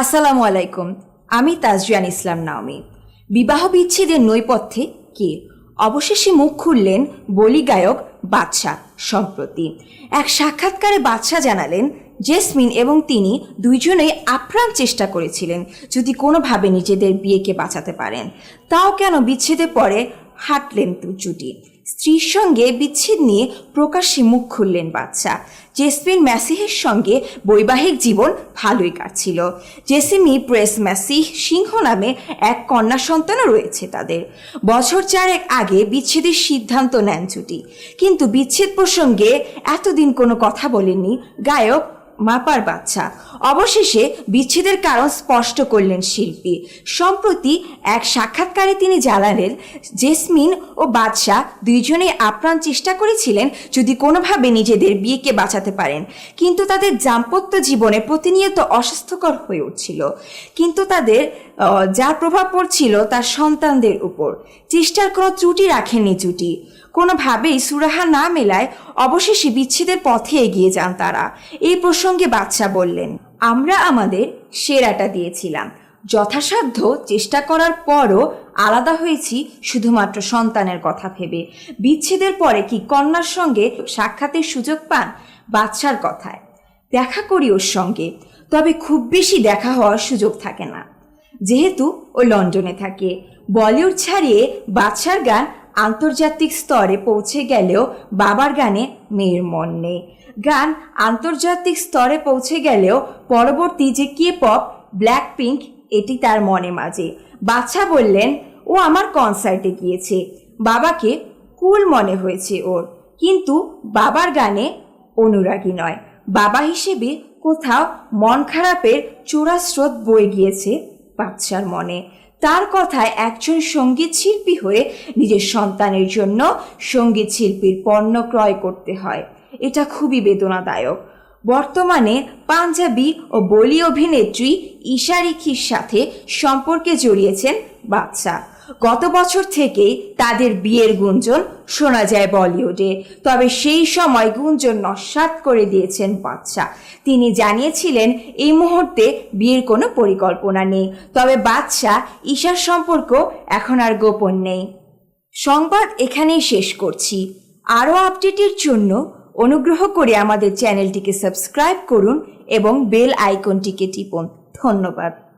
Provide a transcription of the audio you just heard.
আসসালামু আলাইকুম, আমি তাজরিয়ান ইসলাম নাওমি। বিবাহ বিচ্ছেদের নৈপথ্যে কে? অবশেষে মুখ খুললেন বলি গায়ক বাদশাহ সম্প্রতি। এক সাক্ষাৎকারে বাদশাহ জানালেন, জেসমিন এবং তিনি দুইজনেই আপ্রাণ চেষ্টা করেছিলেন যদি কোনোভাবে নিজেদের বিয়েকে বাঁচাতে পারেন। তাও কেন বিচ্ছেদের পরে হাঁটলেন জুটি। স্ত্রীর সঙ্গে বিচ্ছেদ নিয়ে প্রকাশ্যে মুখ খুললেন বাচ্চা। জেসমিন ম্যাসিহের সঙ্গে বৈবাহিক জীবন ভালোই কাটছিল। জেসিমি প্রেস ম্যাসিহ সিংহ নামে এক কন্যা সন্তানও রয়েছে তাদের। বছর চারেক আগে বিচ্ছেদের সিদ্ধান্ত নেন জুটি। কিন্তু বিচ্ছেদ প্রসঙ্গে এতদিন কোনো কথা বলেননি গায়ক মাপার বাচ্চা। অবশেষে বিচ্ছেদের কারণ স্পষ্ট করলেন শিল্পী। সম্প্রতি এক সাক্ষাৎকারে তিনি জানালেন, জেসমিন ও বাদশাহ দুইজনেই আপ্রাণ চেষ্টা করেছিলেন যদি কোনোভাবে নিজেদের বিয়েকে বাঁচাতে পারেন। কিন্তু তাদের দাম্পত্য জীবনে প্রতিনিয়ত অস্বাস্থ্যকর হয়ে উঠছিল। কিন্তু তাদের যার প্রভাব পড়ছিল তার সন্তানদের উপর। চেষ্টার কোনো ত্রুটি রাখেননি জুটি। কোনোভাবেই সুরাহা না মেলায় অবশেষে বিচ্ছেদের পথে এগিয়ে যান তারা। এই প্রসঙ্গে বাচ্চা বললেন, আমরা আমাদের সেরাটা দিয়েছিলাম। যথাসাধ্য চেষ্টা করার পরও আলাদা হয়েছি শুধুমাত্র সন্তানের কথা ভেবে। বিচ্ছেদের পরে কি কন্যার সঙ্গে সাক্ষাতের সুযোগ পান? বাচ্চার কথায়। দেখা করি ওর সঙ্গে, তবে খুব বেশি দেখা হওয়ার সুযোগ থাকে না। যেহেতু ও লন্ডনে থাকে, বলিউড ছাড়িয়ে বাদশার গান আন্তর্জাতিক স্তরে পৌঁছে গেলেও বাবার গানে মেয়ের মন নেই। গান আন্তর্জাতিক স্তরে পৌঁছে গেলেও পরবর্তী যে কে পপ ব্ল্যাক পিঙ্ক এটি তার মনে মাঝে। বাচ্চা বললেন, ও আমার কনসার্টে গিয়েছে। বাবাকে কুল মনে হয়েছে ওর। কিন্তু বাবার গানে অনুরাগী নয়। বাবা হিসেবে কোথাও মন খারাপের চূড়া স্রোত বয়ে গিয়েছে বাচ্চার মনে। তার কথায় একজন সংগীত শিল্পী হয়ে নিজের সন্তানের জন্য সংগীত শিল্পীর পণ্য ক্রয় করতে হয়। এটা খুবই বেদনাদায়ক। বর্তমানে পাঞ্জাবি ও বলি অভিনেত্রী ঈশা রিখির সাথে সম্পর্কে জড়িয়েছেন বাচ্চা গত বছর থেকেই তাদের বিয়ের গুঞ্জন শোনা যায় বলিউডে। তবে সেই সময় গুঞ্জন নস্বাত করে দিয়েছেন বাচ্চা তিনি জানিয়েছিলেন, এই মুহূর্তে বিয়ের কোনো পরিকল্পনা নেই। তবে বাচ্চা ঈশার সম্পর্ক এখন আর গোপন নেই। সংবাদ এখানেই শেষ করছি। আরও আপডেটের জন্য অনুগ্রহ করে আমাদের চ্যানেলটিকে সাবস্ক্রাইব করুন এবং বেল আইকনটিকে টিপুন। ধন্যবাদ।